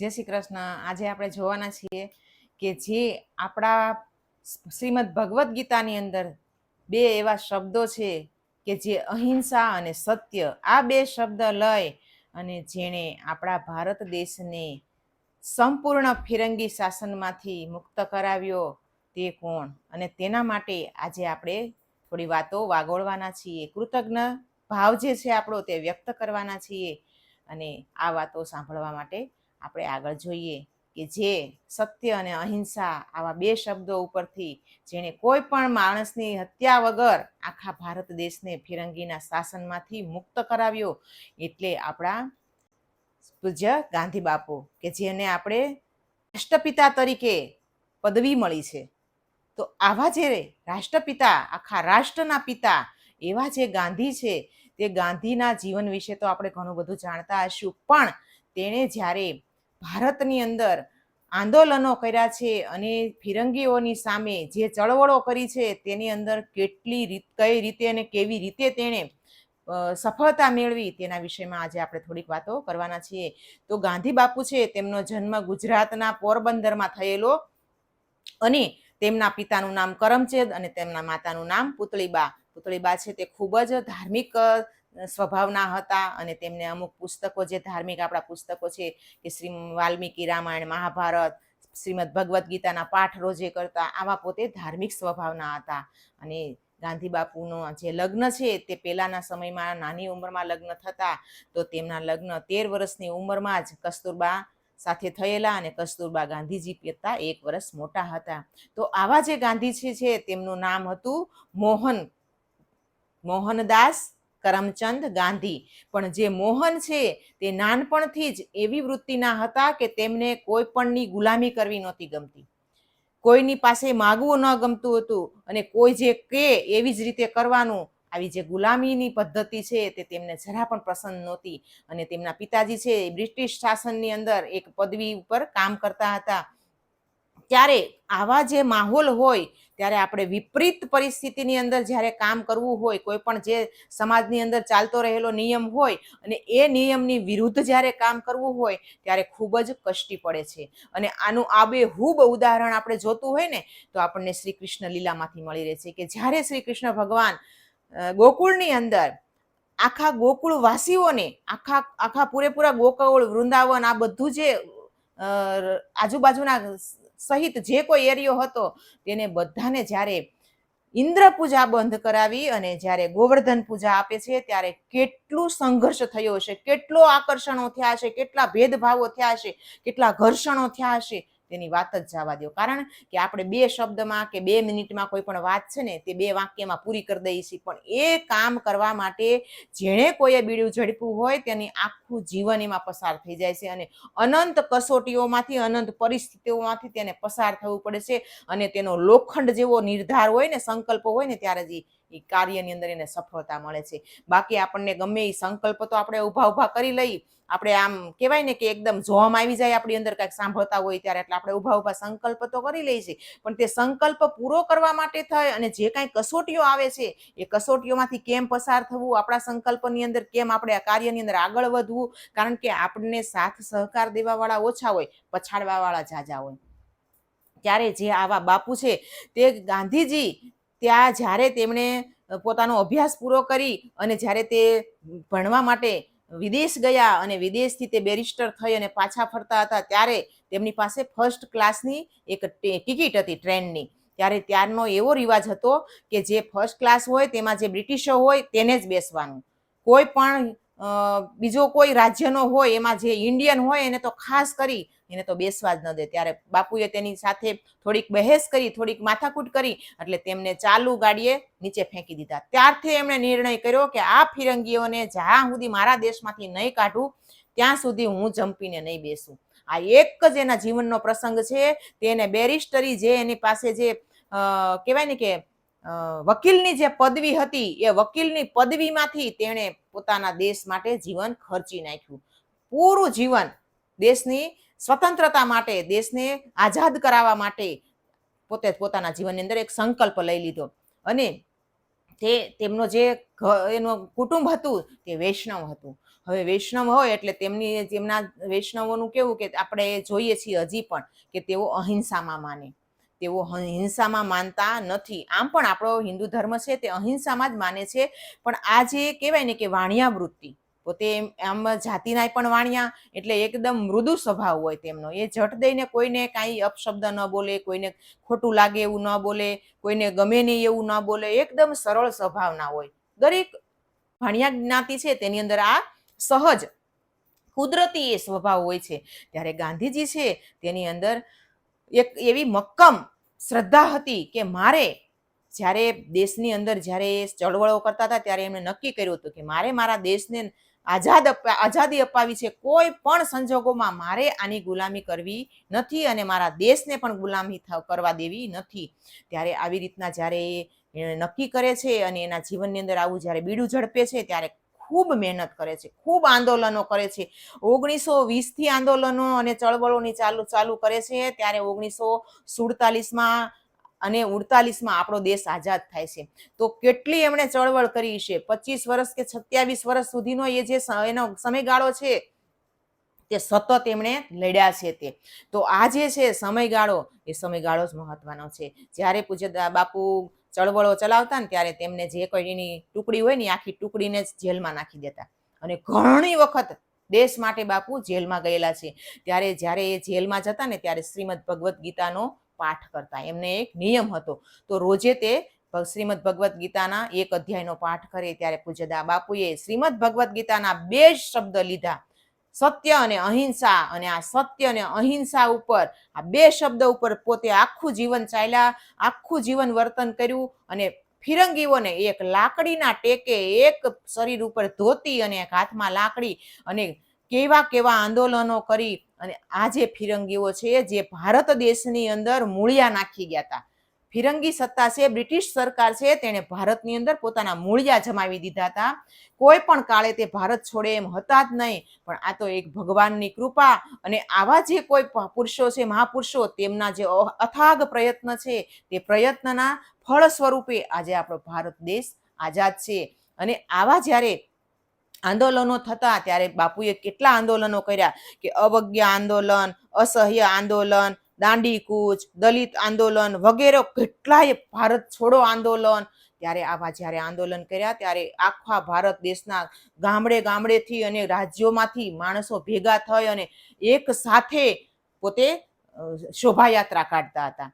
જય શ્રી કૃષ્ણ. આજે આપણે જોવાના છીએ કે જે આપણા શ્રીમદ ભગવદ્ ગીતાની અંદર બે એવા શબ્દો છે કે જે અહિંસા અને સત્ય, આ બે શબ્દ લઈ અને જેણે આપણા ભારત દેશને સંપૂર્ણ ફિરંગી શાસનમાંથી મુક્ત કરાવ્યો તે કોણ? અને તેના માટે આજે આપણે થોડી વાતો વાગોળવાના છીએ. કૃતજ્ઞ ભાવ જે છે આપણો તે વ્યક્ત કરવાના છીએ અને આ વાતો સાંભળવા માટે આપણે આગળ જોઈએ કે જે સત્ય અને અહિંસા આવા બે શબ્દો ઉપરથી જેણે કોઈ પણ માણસની હત્યા વગર આખા ભારત દેશને ફિરંગીના શાસનમાંથી મુક્ત કરાવ્યો એટલે આપણા પૂજ્ય ગાંધી બાપુ કે જેને આપણે રાષ્ટ્રપિતા તરીકે પદવી મળી છે. તો આવા જે રાષ્ટ્રપિતા, આખા રાષ્ટ્રના પિતા એવા જે ગાંધી છે, તે ગાંધીના જીવન વિશે તો આપણે ઘણું બધું જાણતા હશું, પણ તેણે જ્યારે ભારતની અંદર આંદોલનો કર્યા છે અને ફિરંગીઓની સામે જે ચળવળો કરી છે તેની અંદર કેટલી રીત, કઈ રીતે અને કેવી રીતે તેણે સફળતા મેળવી તેના વિષયમાં આજે આપણે થોડીક વાતો કરવાના છીએ. તો ગાંધી બાપુ છે તેમનો જન્મ ગુજરાતના પોરબંદરમાં થયેલો અને તેમના પિતાનું નામ કરમચેદ અને તેમના માતાનું નામ પુતળીબા. પુતળીબા છે તે ખૂબ જ ધાર્મિક સ્વભાવના હતા અને તેમને અમુક પુસ્તકો જે ધાર્મિક આપણા પુસ્તકો છે કે શ્રી વાલ્મીકી રામાયણ, મહાભારત, શ્રીમદ ભગવદ્ ગીતાના પાઠ રોજે કરતા, આવા પોતે ધાર્મિક સ્વભાવના હતા. અને ગાંધી બાપુનો જે લગ્ન છે તે પહેલાના સમયમાં નાની ઉંમરમાં લગ્ન થતા, તો તેમના લગ્ન તેર વર્ષની ઉંમરમાં જ કસ્તુરબા સાથે થયેલા અને કસ્તુરબા ગાંધીજી કરતા એક વર્ષ મોટા હતા. તો આવા જે ગાંધીજી છે તેમનું નામ હતું મોહન, મોહનદાસ કરમચંદ ગાંધી. પણ જે મોહન છે તે નાનપણથી જ એવી વૃત્તિના હતા કે તેમને કોઈ પણની ગુલામી કરવી નહોતી ગમતી. કોઈની પાસે માગવું ન ગમતું હતું અને કોઈ જે કે એવી જ રીતે કરવાનું, આવી જે ગુલામીની પદ્ધતિ છે તે તેમને જરા પણ પસંદ નહોતી. અને તેમના પિતાજી છે એ બ્રિટિશ શાસનની અંદર એક પદવી ઉપર કામ કરતા હતા. ત્યારે આવા જે માહોલ હોય ત્યારે આપણે વિપરીત પરિસ્થિતિની અંદર જ્યારે કામ કરવું હોય, કોઈ પણ જે સમાજની અંદર ચાલતો રહેલો નિયમ હોય અને એ નિયમની વિરુદ્ધ જ્યારે કામ કરવું હોય, ત્યારે ખૂબ જ કષ્ટી પડે છે. અને આનું આબેહૂબ ઉદાહરણ આપણે જોતું હોય ને, તો આપણને શ્રી કૃષ્ણ લીલામાંથી મળી રહે છે કે જ્યારે શ્રી કૃષ્ણ ભગવાન ગોકુળની અંદર આખા ગોકુળ વાસીઓને આખા આખા પૂરેપૂરા ગોકુળ, વૃંદાવન આ બધું જે આજુબાજુના સહિત જે કોઈ એરિયો હતો તેને બધાને જ્યારે ઇન્દ્ર પૂજા બંધ કરાવી અને જ્યારે ગોવર્ધન પૂજા આપે છે, ત્યારે કેટલું સંઘર્ષ થયો હશે, કેટલો આકર્ષણો થયા હશે, કેટલા ભેદભાવો થયા હશે, કેટલા ઘર્ષણો થયા હશે તેની વાત જ જવા દો કારણ કે આપણે બે શબ્દમાં કે બે મિનિટમાં કોઈ પણ વાત છે ને, તે બે વાક્યમાં પૂરી કરી દઈએ છીએ પણ એ કામ કરવા માટે જેણે કોઈએ બીડું ઝડપું હોય તેની આખું જીવન એમાં પસાર થઈ જાય છે અને અનંત કસોટીઓમાંથી, અનંત પરિસ્થિતિઓમાંથી તેને પસાર થવું પડે છે અને તેનો લોખંડ જેવો નિર્ધાર હોય ને, સંકલ્પ હોય ને, ત્યારે જ ઈ કાર્યની અંદર એને સફળતા મળે છે. બાકી આપણને ગમે એ સંકલ્પ તો આપણે ઊભા ઊભા કરી લઈ આપણે આમ કહેવાય ને કે એકદમ જોમ આવી જાય આપણી અંદર કંઈક સાંભળતા હોય ત્યારે, એટલે આપણે ઊભા ઊભા સંકલ્પ તો કરી લઈએ છીએ. પણ તે સંકલ્પ પૂરો કરવા માટે થાય અને જે કાંઈ કસોટીઓ આવે છે, એ કસોટીઓમાંથી કેમ પસાર થવું, આપણા સંકલ્પની અંદર કેમ આપણે આ કાર્યની અંદર આગળ વધવું, કારણ કે આપણને સાથ સહકાર દેવાવાળા ઓછા હોય, પછાડવાવાળા જાજા હોય. ત્યારે જે આવા બાપુ છે, તે ગાંધીજી ત્યાં જ્યારે તેમણે પોતાનો અભ્યાસ પૂરો કરી અને જ્યારે તે ભણવા માટે વિદેશ ગયા અને વિદેશથી તે બેરિસ્ટર થઈ અને પાછા ફરતા હતા, ત્યારે તેમની પાસે ફર્સ્ટ ક્લાસની એક ટિકિટ હતી ટ્રેનની. ત્યારે ત્યારનો એવો રિવાજ હતો કે જે ફર્સ્ટ ક્લાસ હોય, તેમાં જે બ્રિટિશો હોય, તેને જ બેસવાનું. કોઈ પણ બીજો કોઈ રાજ્યનો હોય, એમાં જે ઇન્ડિયન હોય, એને તો ખાસ કરી, એને તો બેસવા જ ન દે. ત્યારે બાપુએ તેની સાથે થોડીક બહેસ કરી, થોડીક માથાકૂટ કરી, એટલે તેમને ચાલુ ગાડીએ નીચે ફેંકી દીધા. ત્યારથી એમણે નિર્ણય કર્યો કે આ ફિરંગીઓને જ્યાં સુધી મારા દેશમાંથી નહીં કાઢું, ત્યાં સુધી હું જંપીને નહીં બેસું. આ એક જ એના જીવનનો પ્રસંગ છે. તેને બેરિસ્ટરી જે એની પાસે જે કહેવાય ને કે વકીલની જે પદવી હતી, એ વકીલની પદવીમાંથી તેણે પોતાના દેશ માટે જીવન ખર્ચી નાખ્યું. પૂરું જીવન દેશની સ્વતંત્રતા માટે, દેશને આઝાદ કરાવવા માટે પોતે પોતાના જીવનની અંદર એક સંકલ્પ લઈ લીધો. અને તે, તેમનો જે એનું કુટુંબ હતું તે વૈષ્ણવ હતું. હવે વૈષ્ણવ હોય એટલે તેમની, તેમના વૈષ્ણવોનું કેવું કે આપણે જોઈએ છીએ હજી પણ કે તેઓ અહિંસામાં માને. તેઓ હિંસામાં માનતા નથી. આમ પણ આપણો હિન્દુ ધર્મ છે તે અહિંસામાં જ માને છે. પણ આ જે કહેવાય ને કે વાણિયા વૃત્તિ, પોતે આમ જાતિના પણ વાણિયા, એટલે એકદમ મૃદુ સ્વભાવ હોય તેમનો. એ જટ દઈને કોઈને કાંઈ અપશબ્દ ન બોલે, કોઈને ખોટું લાગે એવું ન બોલે, કોઈને ગમે નહીં એવું ન બોલે, એકદમ સરળ સ્વભાવના હોય. દરેક વાણિયા જ્ઞાતિ છે તેની અંદર આ સહજ કુદરતી એ સ્વભાવ હોય છે. ત્યારે ગાંધીજી છે તેની અંદર એક એવી મક્કમ શ્રદ્ધા હતી કે મારે જ્યારે દેશની અંદર જ્યારે એ ચળવળો કરતા હતા ત્યારે એમણે નક્કી કર્યું હતું કે મારે મારા દેશને આઝાદ આઝાદી અપાવી છે. કોઈ પણ સંજોગોમાં મારે આની ગુલામી કરવી નથી અને મારા દેશને પણ ગુલામી કરવા દેવી નથી. ત્યારે આવી રીતના જ્યારે એ નક્કી કરે છે અને એના જીવનની અંદર આવું જ્યારે બીડું ઝડપે છે ત્યારે ખૂબ મહેનત કરે છે, ખૂબ આંદોલનો કરે છે. ઓગણીસો વીસથી આંદોલનો અને ચળવળોની ચાલુ ચાલુ કરે છે, ત્યારે ઓગણીસો સુડતાલીસમાં અને ઉડતાલીસમાં આપણો દેશ આઝાદ થાય છે. તો કેટલી એમણે ચળવળ કરી છે? પચીસ વર્ષ કે સત્યાવીસ વર્ષ સુધીનો એ જે એનો સમયગાળો છે, તે સતત એમણે લડ્યા છે તે. તો આ જે છે સમયગાળો, એ સમયગાળો જ મહત્વનો છે. જ્યારે પૂજ્ય બાપુ ચળવળો ચલાવતા ને ત્યારે તેમને જે કોઈ એની ટુકડી હોય ને આખી ટુકડીને જ જેલમાં નાખી દેતા. અને ઘણી વખત દેશ માટે બાપુ જેલમાં ગયેલા છે. ત્યારે જ્યારે એ જેલમાં જતા ને ત્યારે શ્રીમદ ભગવદ્ ગીતાનો પાઠ કરતા. એમને એક નિયમ હતો. તો રોજે તે શ્રીમદ ભગવદ્ ગીતાના એક અધ્યાયનો પાઠ કરે. ત્યારે પૂજ્યદા બાપુએ શ્રીમદ ભગવદ્ ગીતાના બે જ શબ્દ લીધા. સત્ય અને અહિંસા અને આ સત્ય અને અહિંસા ઉપર, આ બે શબ્દ ઉપર પોતે આખું જીવન ચાલ્યા, આખું જીવન વર્તન કર્યું અને ફિરંગીઓને એક લાકડીના ટેકે એક શરીર ઉપર ધોતી અને એક હાથમાં લાકડી અને કેવા કેવા આંદોલનો કરી અને આ જે ફિરંગીઓ છે, જે ભારત દેશની અંદર મૂળિયા નાખી ગયા હતા. ફિરંગી સત્તા છે, બ્રિટિશ સરકાર છે, તેણે ભારતની અંદર પોતાના મૂળિયા જમાવી દીધા હતા. કોઈ પણ કાળે તે ભારત છોડે એમ હતા જ નહીં, પણ આ તો એક ભગવાનની કૃપા અને આવા જે કોઈ પુરુષો છે, મહાપુરુષો, તેમના જે અથાગ પ્રયત્ન છે, તે પ્રયત્નના ફળ સ્વરૂપે આજે આપણો ભારત દેશ આઝાદ છે. અને આવા જ્યારે આંદોલનો થતા, ત્યારે બાપુએ કેટલા આંદોલનો કર્યા કે અવજ્ઞા આંદોલન, અસહ્ય આંદોલન દાંડી કૂચ દલિત આંદોલન વગેરે કેટલાય ભારત છોડો આંદોલન. ત્યારે આવા જ્યારે આંદોલન કર્યા, ત્યારે આખા ભારત દેશના ગામડે ગામડેથી અને રાજ્યોમાંથી માણસો ભેગા થઈ અને એક સાથે પોતે શોભાયાત્રા કાઢતા હતા.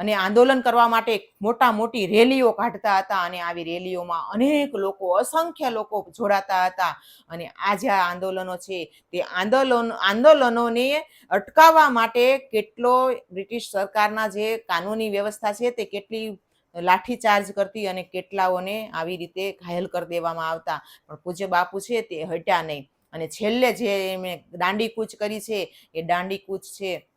અને આંદોલન કરવા માટે મોટા મોટી રેલીઓ કાઢતા હતા અને આવી રેલીઓમાં અનેક લોકો, અસંખ્ય લોકો જોડાતા હતા. અને આ જે આંદોલનો છે, તે આંદોલન, આંદોલનોને અટકાવવા માટે કેટલો બ્રિટિશ સરકારના જે કાનૂની વ્યવસ્થા છે, તે કેટલી લાઠીચાર્જ કરતી અને કેટલાઓને આવી રીતે ઘાયલ કરી દેવામાં આવતા. પણ પૂજ્ય બાપુ છે, તે હટ્યા નહીં. અને છેલ્લે જે એમણે દાંડી કૂચ કરી છે, એ દાંડી કૂચ છે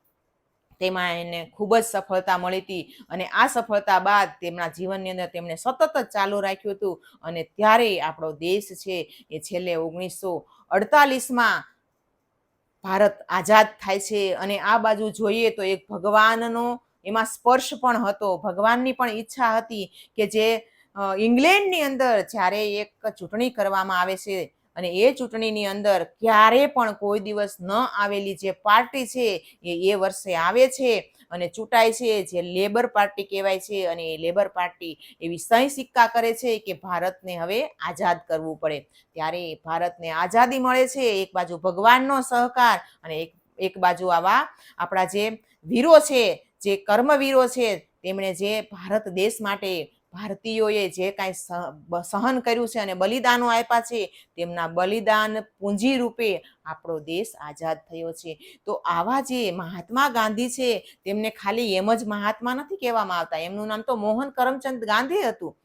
તેમાં એને ખૂબ જ સફળતા મળી હતી અને આ સફળતા બાદ તેમના જીવનની અંદર તેમણે સતત જ ચાલુ રાખ્યું હતું અને ત્યારે આપણો દેશ છે એ છેલ્લે ઓગણીસો અડતાલીસમાં ભારત આઝાદ થાય છે અને આ બાજુ જોઈએ તો એક ભગવાનનો એમાં સ્પર્શ પણ હતો. ભગવાનની પણ ઈચ્છા હતી કે જે ઇંગ્લેન્ડની અંદર જ્યારે એક ચૂંટણી કરવામાં આવે છે અને એ ચૂંટણીની અંદર ક્યારે પણ કોઈ દિવસ ન આવેલી જે પાર્ટી છે, એ એ વર્ષે આવે છે અને ચૂંટાય છે, જે લેબર પાર્ટી કહેવાય છે અને એ લેબર પાર્ટી એવી સહી સિક્કા કરે છે કે ભારતને હવે આઝાદ કરવું પડે. ત્યારે ભારતને આઝાદી મળે છે, એક બાજુ ભગવાનનો સહકાર અને એક એક બાજુ આવા આપણા જે વીરો છે, જે કર્મવીરો છે, તેમણે જે ભારત દેશ માટે ભારતીયોએ જે કાંઈ સહ- સહન કર્યું છે અને બલિદાનો આપ્યા છે, તેમના બલિદાન પૂંજી રૂપે આપણો દેશ આઝાદ થયો છે. તો આવા જે મહાત્મા ગાંધી છે, તેમને ખાલી એમ જ મહાત્મા નથી કહેવામાં આવતા. એમનું નામ તો મોહન કરમચંદ ગાંધી હતું.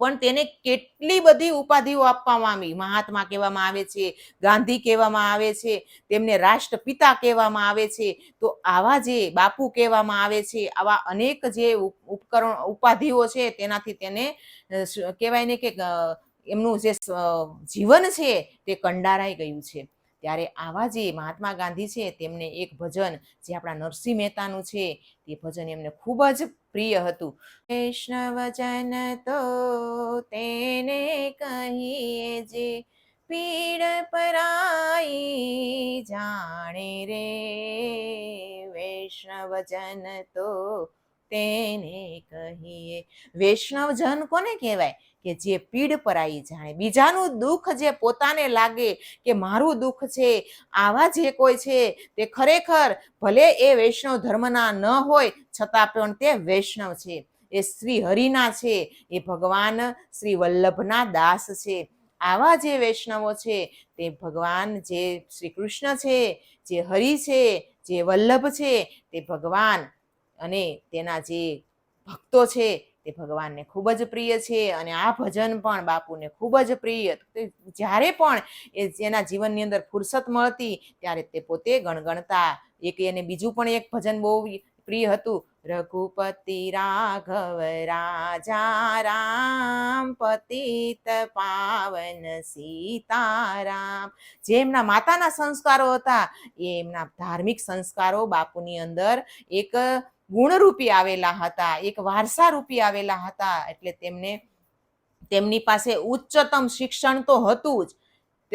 પણ તેને કેટલી બધી ઉપાધિઓ આપવામાં આવી? મહાત્મા કહેવામાં આવે છે, ગાંધી કહેવામાં આવે છે, તેમને રાષ્ટ્રપિતા કહેવામાં આવે છે. તો આવા જે બાપુ કહેવામાં આવે છે, આવા અનેક જે ઉપ- ઉપકરણ, ઉપાધિઓ છે, તેનાથી તેને કહેવાય ને કે એમનું જે જીવન છે, તે કંડારાઈ ગયું છે. ત્યારે આવા જે મહાત્મા ગાંધી છે, તેમને એક ભજન જે આપણા નરસિંહ મહેતાનું છે, તે ભજન એમને ખૂબ જ પ્રિય હતું. વૈષ્ણવજન તો તેને કહીએ જે, પીડ પરાઈ જાણે રે. વૈષ્ણવજન તો તેને કહીએ. વૈષ્ણવજન કોને કહેવાય? કે જે પીડ પરાઈ જાણે. બીજાનું દુઃખ જે પોતાને લાગે કે મારું દુઃખ છે, આવા જે કોઈ છે તે ખરેખર ભલે એ વૈષ્ણવ ધર્મના ન હોય, છતાં પણ તે વૈષ્ણવ છે. એ શ્રી હરિના છે, એ ભગવાન શ્રી વલ્લભના દાસ છે. આવા જે વૈષ્ણવો છે તે ભગવાન જે શ્રી કૃષ્ણ છે, જે હરિ છે, જે વલ્લભ છે તે ભગવાન અને તેના જે ભક્તો છે તે ભગવાનને ખૂબ જ પ્રિય છે અને આ ભજન પણ બાપુને ખૂબ જ પ્રિય. જ્યારે પણ એ જેના જીવનની અંદર ફુરસત મળતી, ત્યારે તે પોતે ગણગણતા, એક એને બીજું પણ એક ભજન બહુ પ્રિય હતું. રઘુપતિ રાઘવ રાજા રામ પતિત પાવન સીતારામ જેમના માતાના સંસ્કારો હતા એમના ધાર્મિક સંસ્કારો બાપુની અંદર એક ગુણરૂપી આવેલા હતા, એક વારસા રૂપી આવેલા હતા, એટલે તેમને તેમની પાસે ઉચ્ચતમ શિક્ષણ તો હતું જ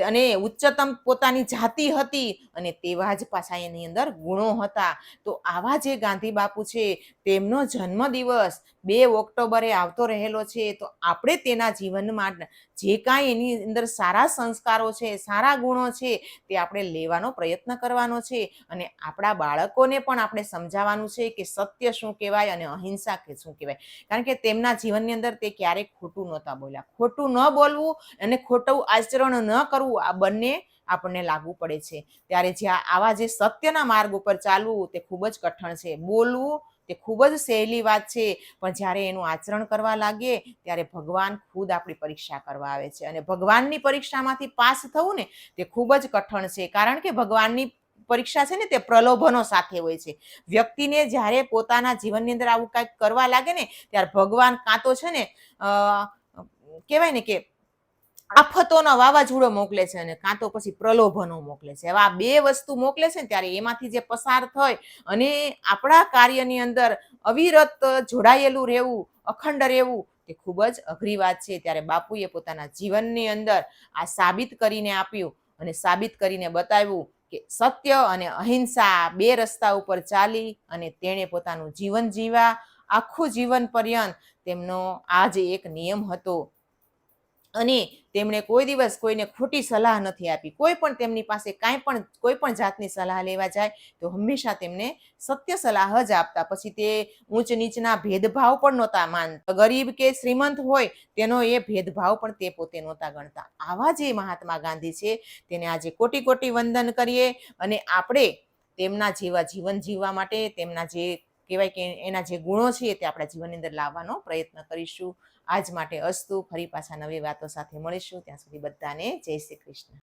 અને ઉચ્ચતમ પોતાની જાતિ હતી અને તેવા જ પાછા એની અંદર ગુણો હતા. તો આવા જે ગાંધી બાપુ છે, તેમનો જન્મદિવસ બે ઓક્ટોબરે આવતો રહેલો છે, તો આપણે તેના જીવનમાં જે કાંઈ એની અંદર સારા સંસ્કારો છે, સારા ગુણો છે, તે આપણે લેવાનો પ્રયત્ન કરવાનો છે અને આપણા બાળકોને પણ આપણે સમજાવવાનું છે કે સત્ય શું કહેવાય અને અહિંસા કે શું કહેવાય. કારણ કે તેમના જીવનની અંદર તે ક્યારેય ખોટું નહોતા બોલ્યા. ખોટું ન બોલવું અને ખોટું આચરણ ન કરવું આ બંને આપણને લાગુ પડે છે. ત્યારે જ્યાં આવા જે સત્યના માર્ગ ઉપર ચાલવું તે ખૂબ જ કઠણ છે. બોલવું તે ખૂબ જ સહેલી વાત છે. પણ જ્યારે એનું આચરણ કરવા લાગીએ, ત્યારે ભગવાન ખુદ આપણી પરીક્ષા કરવા આવે છે. અને ભગવાનની પરીક્ષામાંથી પાસ થવું ને, તે ખૂબ જ કઠણ છે. કારણ કે ભગવાનની પરીક્ષા છે ને, તે પ્રલોભનો સાથે હોય છે. વ્યક્તિને જ્યારે પોતાના જીવનની અંદર આવું કાંઈક કરવા લાગે ને, ત્યારે ભગવાન કાં તો છે ને કહેવાય ને કે આફતોનો વાવાઝોડો મોકલે છે અને કાં તો પછી પ્રલોભનો મોકલે છે. હવે આ બે વસ્તુ મોકલે છે ને ત્યારે એમાંથી જે પસાર થઈ અને આપણા કાર્યની અંદર અવિરત જોડાયેલું રહેવું, અખંડ રહેવું, તે ખૂબ જ અઘરી વાત છે. ત્યારે બાપુએ પોતાના જીવનની અંદર આ સાબિત કરીને આપ્યું અને સાબિત કરીને બતાવ્યું કે સત્ય અને અહિંસા બે રસ્તા ઉપર ચાલી અને તેણે પોતાનું જીવન જીવા, આખું જીવન પર્યંત તેમનો આ જ એક નિયમ હતો. અને તેમણે કોઈ દિવસ કોઈને ખોટી સલાહ નથી આપી. કોઈ પણ તેમની પાસે કાંઈ પણ, કોઈ પણ જાતની સલાહ લેવા જાય, તો હંમેશા તેમને સત્ય સલાહ જ આપતા. પછી તે ઊંચ નીચના ભેદભાવ પણ નહોતા માનતા. ગરીબ કે શ્રીમંત હોય, તેનો એ ભેદભાવ પણ તે પોતે નહોતા ગણતા. આવા જે મહાત્મા ગાંધી છે, તેને આજે કોટી કોટી વંદન કરીએ અને આપણે તેમના જેવા જીવન જીવવા માટે તેમના જે કહેવાય કે એના જે ગુણો છે, તે આપણા જીવનની અંદર લાવવાનો પ્રયત્ન કરીશું. આજ માટે અસ્તુ. ફરી પાછા નવી વાતો સાથે મળીશું. ત્યાં સુધી બધાને જય શ્રી કૃષ્ણ.